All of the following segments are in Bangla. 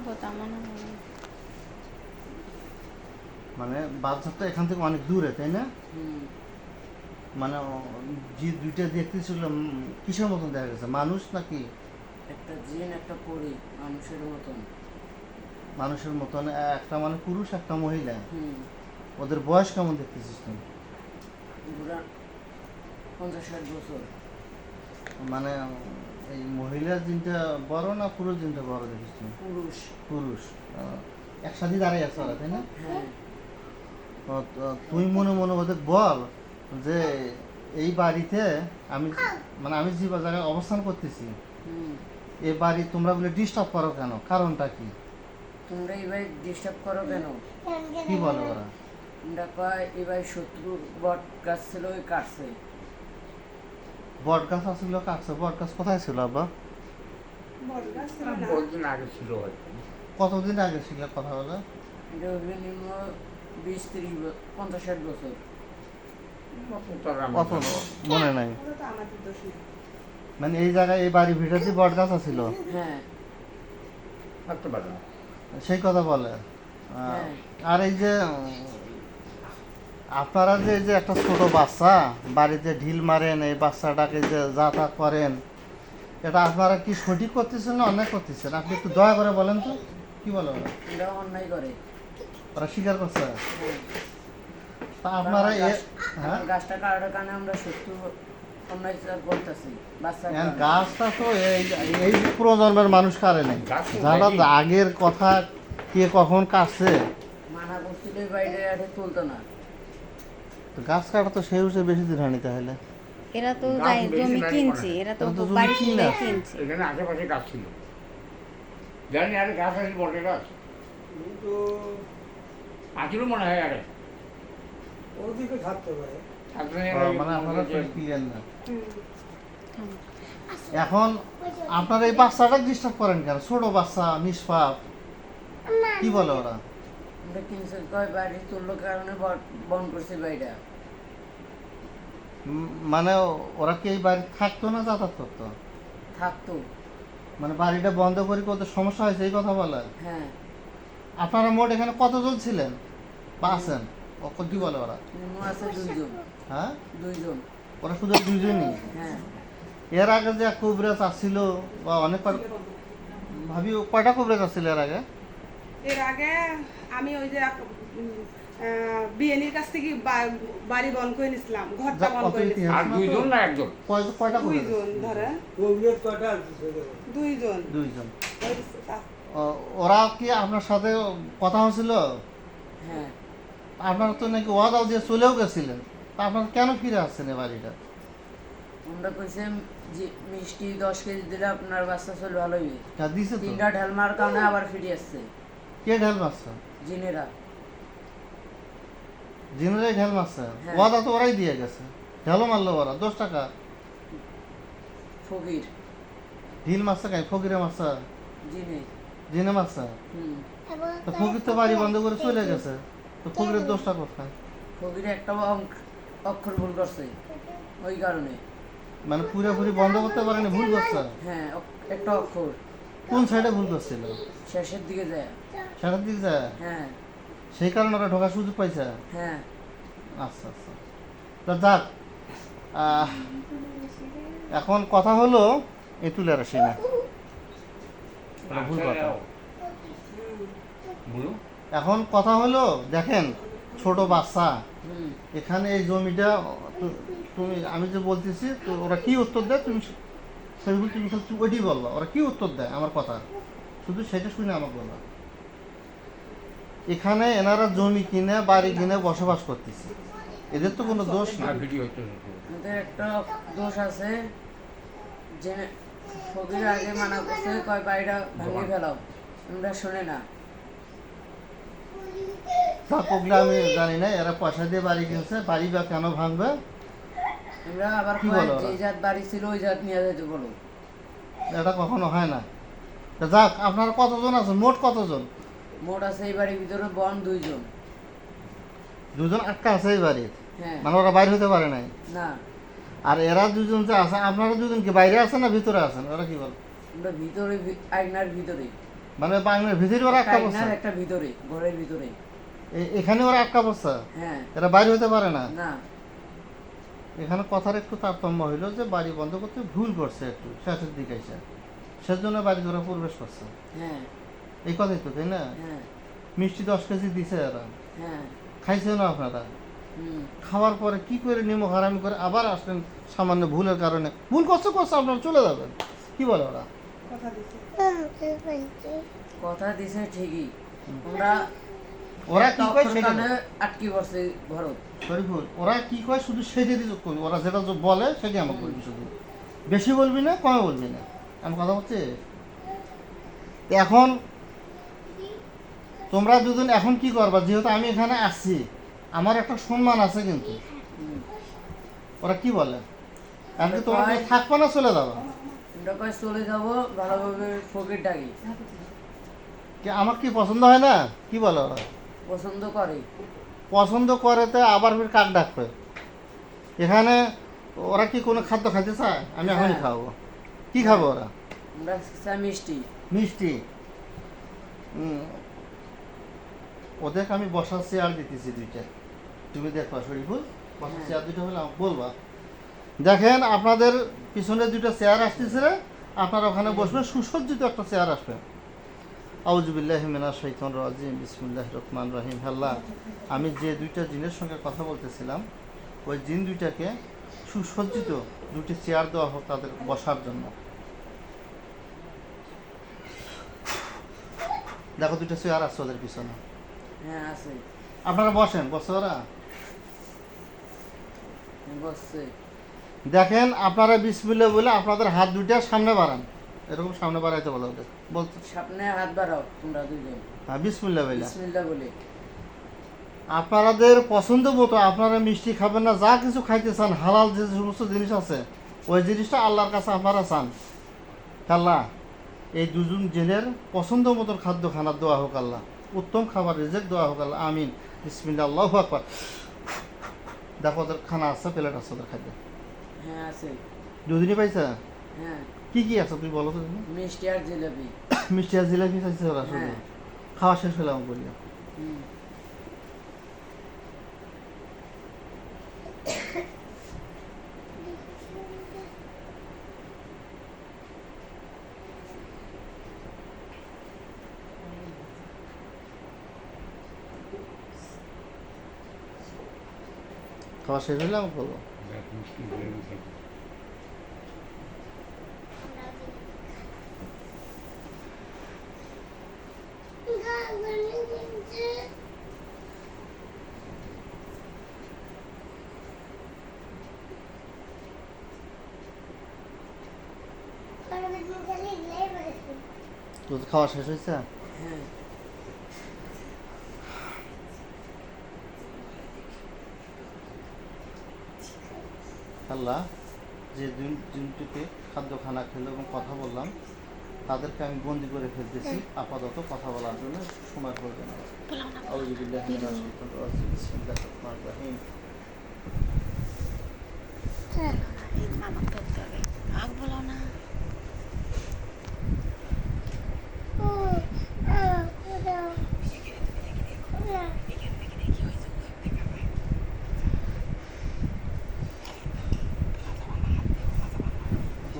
সভ্যতা মনে হয় মানে বাচ্চা তো এখান থেকে অনেক দূরে তাই না? মানে যে দুইটা দেখতেছিল উম, কিসের মতন দেখা গেছে? মানুষ নাকি? একটা জিন একটা পরি মানুষের মতন। মানুষের মতন একটা মানে পুরুষ একটা মহিলা। হুম। ওদের বয়স কেমন দেখতেছিস তুমি পঞ্চাশ ষাট বছর। মানে এই মহিলার জিনটা বড় না পুরুষ জিনটা বড় দেখিস তুমি পুরুষ। পুরুষ একসাথে দাঁড়িয়ে আছে ওরা তাই না? হ্যাঁ। তুই মনে মনে ওদের বল যে এই বাড়িতে আমি মানে আমি যে জায়গায় অবস্থান করতেছি। এই বাড়ি তোমরা বলে ডিস্টার্ব করো কেন? কারণটা কি? তোমরা এই এবার ডিস্টার্ব করো কেন? কি বলো ওরা? তোমরা কয় এবার শত্রু বট গাছ ছিল ওই কাটছে। বট গাছ আসছিল কাটছে বট গাছ কোথায় ছিল আব্বা বহুদিন আগে ছিল কতদিন আগে ছিল কথা বলে? বিশ তিরিশ পঞ্চাশ ষাট বছর। কত মনে নাই। মানে এই জায়গায় এই বাড়ি ভিটাতে বট গাছ আছিল? হ্যাঁ। সেই কথা বলে। হ্যাঁ। আর এই যে আপনারা যে এই যে একটা ছোট বাচ্চা বাড়িতে ঢিল মারেন এই বাচ্চাটাকে যে যাতা করেন এটা আপনারা কি সঠিক করতেছেন না অন্যায় করতেছেন? আপনি একটু দয়া করে বলেন তো কি বলে অন্যায় করে। ওরা স্বীকার করছে? হ্যাঁ তা আপনারা হ্যাঁ? গাছটা কাটার কারণে আমরা বাচ্চা গাছটা তো এই এই প্রজন্মের মানুষ কারে নেই। যারা। আগের কথা কে কখন কাটছে? মানা করছিল তুলতো না। তো গাছ কাটা তো সেই হিসেবে বেশি দিন হয়নি তাহলে। এরা তো যাই জমি কিনছে এরা তো এরা তো বাড়ি কিনে কিনে কিনছে। এখানে আশেপাশে গাছ ছিল। জানি আরে গাছ আছে বটে গাছ। আছিল মনে হয় আরে। ওদিকে থাকতে পারে। মানে আপনারা ক্লিয়ার না। এখন আপনারা এই বাচ্চাটা ডিস্টার্ব করেন কেন? ছোট বাচ্চা নিষ্পাপ। কি বলে ওরা? আমরা কয় বাড়ি তুললো কারণে বন- করছে বাইরে। মানে ওরা কি এই বাড়ি থাকতো না যাতায়াত করতো? থাকতো। মানে বাড়িটা বন্ধ করে কত সমস্যা হয়েছে এই কথা বলে হ্যাঁ। আপনারা মোট এখানে কতজন ছিলেন? বা আছেন? কি বলে ওরা? আছে দুইজন। হ্যাঁ? দুইজন। ওরা শুধু দুজনই হ্যাঁ। এর আগে যে কুবরেজ আসছিল বা অনেক ভাবি কয়টা কুবরেজ আসছিল এর আগে? এর আগে আমি ওই যে বিএনির কাছ থেকে বাড়ি বন্ধ করে নিছিলাম ঘরটা বন্ধ করে নিছিলাম আর দুইজন না একজন? কয়- কয়টা দুইজন ধরে। দুইজন। দুইজন। ওরা কি আপনার সাথে কথা হয়েছিল? হ্যাঁ। আপনারা তো নাকি ওয়াদাও দিয়ে চলেও গেছিলেন। তা আপনারা কেন ফিরে আসছেন এ বাড়িটা? আমরা কইছে যে মিষ্টি দশ কেজি দিলে আপনার বাচ্চা চল ভালোই। দিছে তো। তিনটা ঢাল মার কারণে আবার ফিরে আসছে। কে ঢেল মারছে? জিনেরা। জিনেরাই ঢেল মারছে? হ্যাঁ। ওয়াদা তো ওরাই দিয়ে গেছে। ঢেলও মারলো ওরা দশ টাকা। ফকির। ঢিল মারছে কাই? ফকিরে মারছে? জিনে। জিনে মারছে? তো ফকির তো বাড়ি বন্ধ করে চলে গেছে। তো ফকিরের দোষটা কোথায়? ফকির একটা অঙ্ক অক্ষর ভুল করছে। ওই কারণে। মানে পুরোপুরি বন্ধ করতে পারেনি ভুল করছে? হ্যাঁ একটা অক্ষর। কোন সাইডে ভুল করছিল? শেষের দিকে যায়। সেটার দিক যায়? হ্যাঁ। সেই কারণে ওরা ঢোকার সুযোগ পাইছে? হ্যাঁ। আচ্ছা আচ্ছা। তো যাক এখন কথা হলো এ তুলে আসি না। ভুল কথা। এখন কথা হলো দেখেন ছোট বাচ্চা। এখানে এই জমিটা তুমি আমি যে বলতেছি তো ওরা কি উত্তর দেয়? তুমি সেগুলো তুমি খালি ওইটাই বলবা ওরা কি উত্তর দেয় আমার কথা? শুধু সেটা শুনে আমাকে বলবা এখানে এনারা জমি কিনে বাড়ি কিনে বসবাস করতেছে। এদের তো কোনো দোষ না। ওদের একটা দোষ আছে যে ফকির আগে মানা করছে কয় বাড়িটা ভাঙিয়ে ফেলাও। আমরা শুনে না। তা আমি জানি না এরা পয়সা দিয়ে বাড়ি কিনছে বাড়ি বা কেন ভাঙবে? আমরা আবার কি কয় বলো যে জাত বাড়ি ছিল ওই জাত নিয়ে যেতে বলো। এটা কখনো হয় না। যাক আপনারা কতজন আছেন? মোট কতজন? মোট আছে এই বাড়ির ভিতরে বন দুইজন। দুজন আটকা আছে এই বাড়ির? মানে ওরা বাইরে হতে পারে নাই? না। আর এরা দুজন যে আছে আপনারা দুজন কি বাইরে আছেন না ভিতরে আছেন? ওরা কি বল? আমরা ভিতরে আয়নার ভিতরে। মানে বাংলার ভিতরে ওরা আটকা একটা ভিতরে ঘরের ভিতরে। এখানে ওরা আটকা পড়ছে? হ্যাঁ। এরা বাইরে হতে পারে না? না। এখানে কথার একটু তারতম্য হইল যে বাড়ি বন্ধ করতে ভুল করছে একটু শেষের দিকে এসে সেজন্য বাড়ি করে প্রবেশ করছে। হ্যাঁ। এই কথাই তো তাই না? হ্যাঁ। মিষ্টি দশ কেজি দিছে এরা। হ্যাঁ। খাইছে না আপনারা খাওয়ার পরে কি করে নিমক হারামি করে আবার আসলেন সামান্য ভুলের কারণে? ভুল করছে করছে আপনারা চলে যাবেন। কি বলে ওরা? কথা দিছে। ঠিকই। আমরা ওরা কি কানে আটকি পড়ছে ঘরত। শরীফুল ওরা কি কয়? শুধু দিয়ে যোগ করবি ওরা যেটা বলে সেটা আমাকে বলবি শুধু। বেশি বলবি না কমে বলবি না। আমি কথা বলছি? এখন তোমরা দুজন এখন কি করবা? যেহেতু আমি এখানে আসছি আমার একটা সম্মান আছে কিন্তু। ওরা কি বলে? আমি কি তোমরা কয়- থাকব না চলে যাব? চলে যাব ভালোভাবে ফকির ডাকি। কি আমার কি পছন্দ হয় না? কি বলে ওরা? পছন্দ করে। পছন্দ করে তো আবার ফির কাক ডাকবে? এখানে ওরা কি কোনো খাদ্য খাইতে চায়? আমি এখনই হ্যাঁ। খাব। কি খাব ওরা? মিষ্টি। মিষ্টি। ওদেরকে আমি বসার চেয়ার দিতেছি দুইটা। তুমি দেখবা শরীফুল বসার হ্যাঁ। চেয়ার দুইটা হলে বলবা। দেখেন আপনাদের পিছনে দুটো চেয়ার আসতেছে। আপনারা ওখানে বসবেন সুসজ্জিত একটা চেয়ার আসবে। আউজুবিল্লাহ মিনা শৈতন রাজিম বিসমুল্লাহ রহমান রহিম। আল্লাহ আমি যে দুইটা জিনের সঙ্গে কথা বলতেছিলাম ওই জিন দুইটাকে সুসজ্জিত দুটি চেয়ার দেওয়া হোক তাদের বসার জন্য। দেখো দুইটা চেয়ার আছে ওদের পিছনে। হ্যাঁ আপনারা বসেন বসে ওরা? বসছে। দেখেন আপনারা বিসমিল্লা বলে আপনাদের হাত দুইটা সামনে বাড়ান। এরকম সামনে বাড়াইতে বলো ওদের। বলতে সামনে হাত বাড়াও তোমরা দুজন হ্যাঁ বিসমিল্লা বলে বিসমিল্লাহ বলে। আপনাদের পছন্দ মতো আপনারা মিষ্টি খাবেন না যা কিছু খাইতে চান হালাল যে সমস্ত জিনিস আছে ওই জিনিসটা আল্লাহর কাছে আপনারা চান। আল্লাহ এই দুজন জেনের পছন্দ মতো খাদ্য খানা দোয়া হোক আল্লাহ উত্তম খাবার রিজেক্ট দেওয়া হোক আল্লাহ আমিন। বিসমিল্লা আল্লাহ আকবার। দেখো ওদের খানা আছে প্লেট আছে ওদের খাদ্য হ্যাঁ আছে। দুদিনই পাইছে? হ্যাঁ। কি কি আছে তুমি বলো তো তুমি? মিষ্টি আর জিলাপি। মিষ্টি আর জিলাপি খাইছে ওরা শুধু। হ্যাঁ। খাওয়া শেষ হলে আমাকে বললাম হুম। খাওয়া শেষ হলে আমাকে বলব। তোদের খাওয়া শেষ হয়েছে? হ্যাঁ। আল্লাহ যে দিন দিনটিতে খাদ্য খানা খেলো এবং কথা বললাম। তাদেরকে আমি বন্দি করে ফেলতেছি। আপাতত কথা বলার জন্য সময় প্রয়োজন হবে। আউযুবিল্লাহি মিনাশ শাইতানির রাজিম। বিসমিল্লাহির রহমানির রহিম। মামা ধরতে হবে আগ বলো না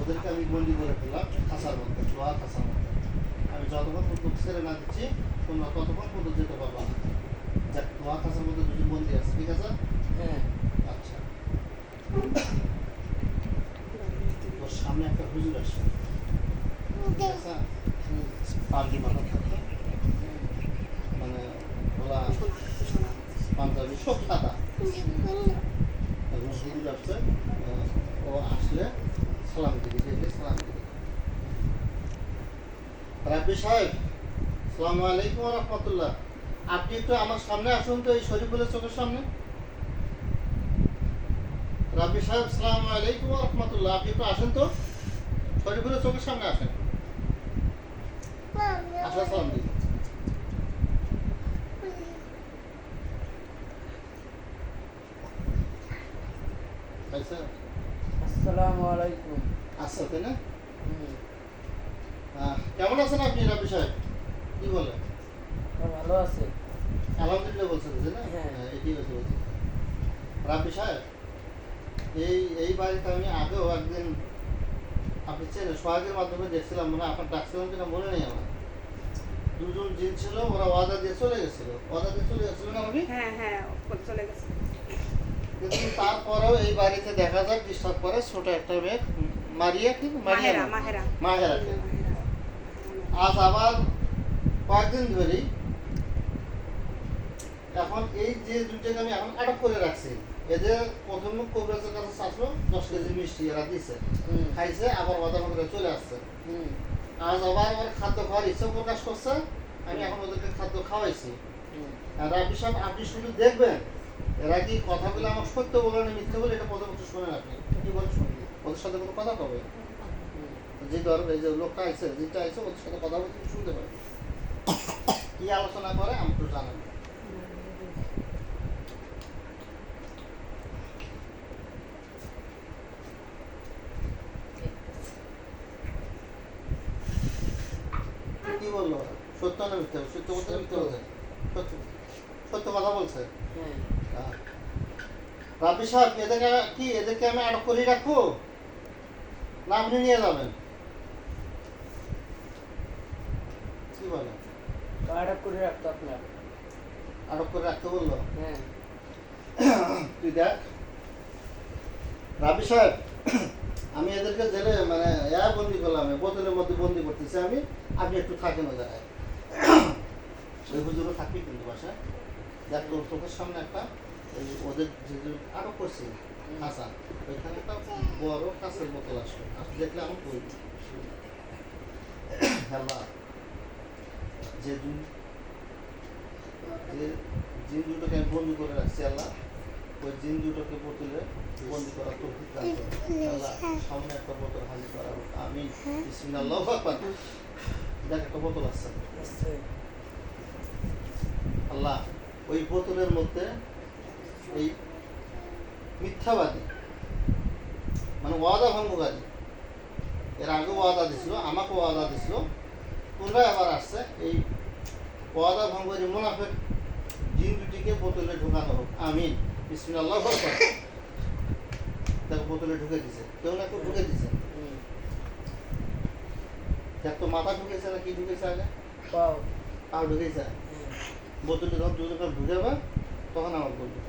ওদেরকে আমি বন্দি করে ফেললাম খাঁচার মধ্যে লোহা খাঁচার মধ্যে আমি যতক্ষণ পর্যন্ত ছেড়ে না দিচ্ছি তোমরা ততক্ষণ পর্যন্ত যেতে পারবা না। যাক লোহা খাঁচার মধ্যে দুজন বন্দি আছে ঠিক আছে? হ্যাঁ। আচ্ছা। তোর সামনে একটা হুজুর আসবে। পাগড়ি মাথা থাকে মানে ওরা পাঞ্জাবি সব সাদা হুজুর। আসছে ও আসলে সালাম দিকে সাহেব আলাইকুম রহমতুল্লাহ। আপনি একটু আমার সামনে আসুন তো, এই শরীফুলের চোখের সামনে। রাব্বি সাহেব সালামু আলাইকুম রহমতুল্লাহ। আপনি একটু আসেন তো, শরীফুলের চোখের সামনে আসেন। আসা সালাম দিন আচ্ছা আসসালামু আলাইকুম। আচ্ছা তাই না? কেমন আছেন আপনি রাব্বি সাহেব? কি বলে ও ভালো আছে। আলহামদুলিল্লাহ বলছেন যে না? হ্যাঁ। হ্যাঁ এটি হচ্ছে বলছি রাব্বি সাহেব এই এই বাড়িতে আমি আগেও একদিন আপনি চেনে সোহাগের মাধ্যমে দেখছিলাম মানে আপনার ডাকছিলাম কিনা মনে নেই আমার। দুজন জিন ছিল ওরা ওয়াদা দিয়ে চলে গেছিল। ওয়াদা দিয়ে চলে গেছিল না ভাবি হ্যাঁ হ্যাঁ চলে গেছে। কিন্তু তারপরেও এই বাড়িতে দেখা যায় ডিস্টার্ব করে ছোট একটা মেয়ে মারিয়া কি? মারিয়া মাহেরা। আজ আবার কয়েকদিন ধরেই এখন এই যে দুইটাকে আমি এখন আটক করে রাখছি। এদের প্রথম কবিরাজের কাছে আসলো দশ কেজি মিষ্টি এরা দিছে। খাইছে আবার বাধা করে চলে আসছে। হুম। আজ আবার আমার খাদ্য খাওয়ার ইচ্ছা প্রকাশ করছে। আমি এখন ওদেরকে খাদ্য খাওয়াইছি। আর রাবি সাহেব আপনি শুধু দেখবেন এরা কি কথা বলে আমার সত্য বলে না মিথ্যে বলে এটা প্রথম একটু শোনেন আপনি কি বলে শুনবেন ওদের সাথে কোনো কথা কবে যে ধর এই যে লোকটা আইছে যেটা আইছে ওদের সাথে কথা বলতে শুনতে পারে কি আলোচনা করে আমি একটু জানেন কি বলল? সত্য না মিথ্যে? সত্য না মিথ্যে বলছে? সত্য সত্য কথা বলছে? হ্যাঁ। হ্যাঁ। রাবি সাহেব এদেরকে কি এদেরকে আমি আটক করে রাখব? না আপনি নিয়ে যাবেন। কি বলে কার্ড করে রাখতো আপনার। আটক করে রাখতে বলল? হ্যাঁ। তুই দেখ। রাবি সাহেব আমি এদেরকে জেলে মানে এয়া বন্দি করলাম বোতলের মধ্যে বন্দি করতেছি আমি। আপনি একটু থাকেন ও জায়গায়। ওই হুজুরও থাকবি কিন্তু বাসায়। দেখ তোর চোখের সামনে একটা ওই ওদের যে আটক করছি হাসান ওইখানে একটা বড় কাঁচের বোতল আসবে। আপনি দেখলে আমি বলবি আল্লাহ যে দু- যে জিন দুটোকে আমি বন্দি করে রাখছি আল্লাহ ওই জিন দুটোকে বোতলে বন্দি করা তো আল্লাহ সামনে একটা বোতল হাজির করা হোক। আমি বিসমিল্লাহ আকবার। দেখ একটা বোতল আসছে আল্লাহ ওই বোতলের মধ্যে এই মিথ্যাবাদী মানে ওয়াদা ভঙ্গকারী এর আগে ওয়াদা দিছিল আমাকে ওয়াদা দিছিল। পুনরায় আবার আসছে এই ওয়াদা ভঙ্গকারী মুনাফেক জিন দুটিকে বোতলে ঢুকানো হোক। আমিন। বিসমিল্লাহ। দেখো বোতলে ঢুকে দিছে। কেউ না কেউ ঢুকে দিছে। হুম তো মাথা ঢুকেছে না কি ঢুকেছে আগে? পাও। আর ঢুকেছে। বোতলটা যখন দুটো যখন ঢুকাবে তখন আমার বলবে।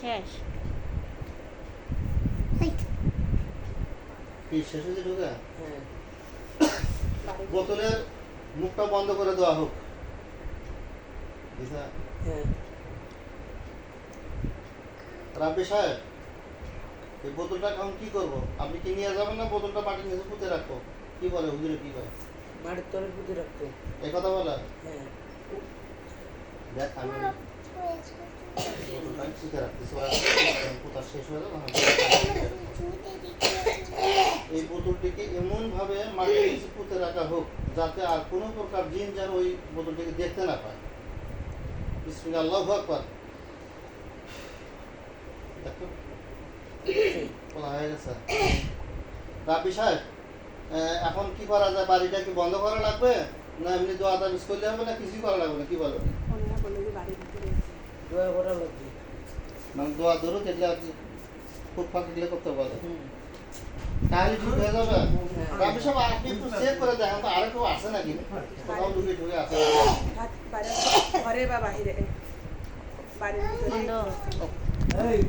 শেষ। কি শেষ হয়েছে ঢুকে? হ্যাঁ। বোতলের মুখটা বন্ধ করে দেওয়া হোক। হ্যাঁ। রাব্বি সাহেব এই বোতলটা এখন কি করব? আপনি কি নিয়ে যাবেন না বোতলটা মাটির নিচে পুঁতে রাখব? কি বলে হুজুরে কি বলে? মাটির তলে পুঁতে রাখতো এই কথা বলে? হ্যাঁ। দেখ আমি বোতলটা পুঁতে রাখতেছি ওরা শেষ হয়ে যাবে এই বোতলটিকে এমন ভাবে মাটির নিচে পুঁতে রাখা হোক যাতে আর কোনো প্রকার জিন যেন ওই বোতলটিকে দেখতে না পায়। বিসমিল্লাহ আকবার। দেখো। বলা হয়ে গেছে। রাবি সাহেব এখন কি করা যায়? বাড়িটা কি বন্ধ করা লাগবে? না এমনি দোয়া দাবিস করলে হবে না কিছুই করা লাগবে না? কি বলো। দোয়া করা লাগবে। মানে দোয়া ধরো দেখলে আর ফুটফাট দিলে করতে হুম। তাহলে ঠিক হয়ে যাবে। হ্যাঁ। রাবি সাহেব আপনি একটু চেক করে দেখেন তো আরও কেউ আছে নাকি? কোথাও ঢুকে ঢুকে আছে। ঘরে বা বাহিরে। বাড়ির ভিতরে। বন্ধ এই